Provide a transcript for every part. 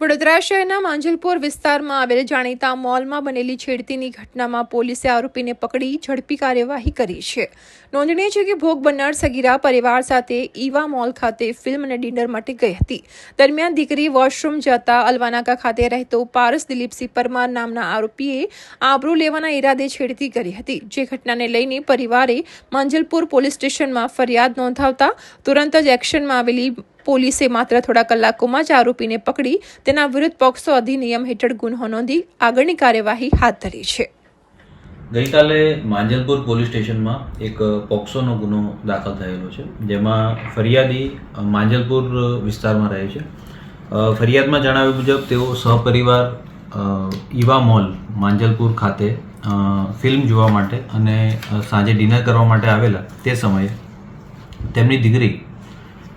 વડોદરા શહેરના માંજલપુર વિસ્તારમાં આવેલ જાણીતા મોલમાં બનેલી છેડતીની ઘટનામાં પોલીસે આરોપીને પકડી ઝડપી કાર્યવાહી કરી છે. નોંધનીય છે કે ભોગ બનનાર સગીરા પરિવાર સાથે ઈવા મોલ ખાતે ફિલ્મ અને ડિનર માટે ગઈ હતી. દરમિયાન દીકરી વોશરૂમ જતા અલવાનાકા ખાતે રહેતો પારસ દિલીપસિંહ પરમાર નામના આરોપીએ આબરૂ લેવાના ઈરાદે છેડતી કરી હતી. જે ઘટનાને લઈને પરિવારે માંજલપુર પોલીસ સ્ટેશનમાં ફરિયાદ નોંધાવતા તુરંત જ એક્શનમાં આવેલી પોલીસે માત્ર થોડા કલાકોમાં જ આરોપીને પકડી તેના વિરુદ્ધ પોક્સો અધિનિયમ હેઠળ ગુનો નોંધી આગળની કાર્યવાહી હાથ ધરી છે. ગઈકાલે માંજલપુર પોલીસ સ્ટેશનમાં એક પોક્સોનો ગુનો દાખલ થયેલો છે, જેમાં ફરિયાદી માંજલપુર વિસ્તારમાં રહે છે. ફરિયાદમાં જણાવ્યા મુજબ તેઓ સહપરિવાર ઈવા મોલ માંજલપુર ખાતે ફિલ્મ જોવા માટે અને સાંજે ડિનર કરવા માટે આવેલા તે સમયે તેમની દીકરી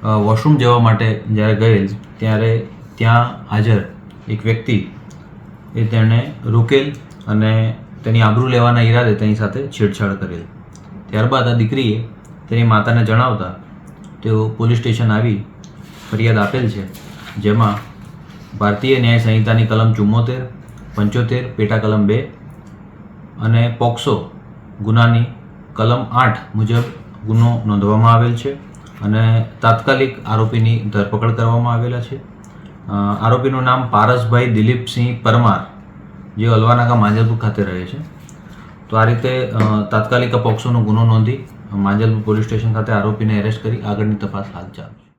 વોશરૂમ જવા માટે જ્યારે ગયેલ ત્યારે ત્યાં હાજર એક વ્યક્તિ એ તેણે રોકેલ અને તેની આબરૂ લેવાના ઈરાદે તેની સાથે છેડછાડ કરેલ. ત્યારબાદ આ દીકરીએ તેની માતાને જણાવતા તેઓ પોલીસ સ્ટેશન આવી ફરિયાદ આપેલ છે, જેમાં ભારતીય ન્યાય સંહિતાની કલમ ચુમ્મોતેર, પંચોતેર, પેટા કલમ બે અને પોક્સો ગુનાની કલમ આઠ મુજબ ગુનો નોંધવામાં આવેલ છે. અને તાત્કાલિક આરોપીની ધરપકડ કરવામાં આવેલા છે. આરોપીનું નામ પારસભાઈ દિલીપસિંહ પરમાર, જે અલવાનાકા માંજલપુર ખાતે રહે છે. તો આ રીતે તાત્કાલિક અપક્ષોનો ગુનો નોંધી માંજલપુર પોલીસ સ્ટેશન ખાતે આરોપીને એરેસ્ટ કરી આગળની તપાસ હાથ ચાલુ છે.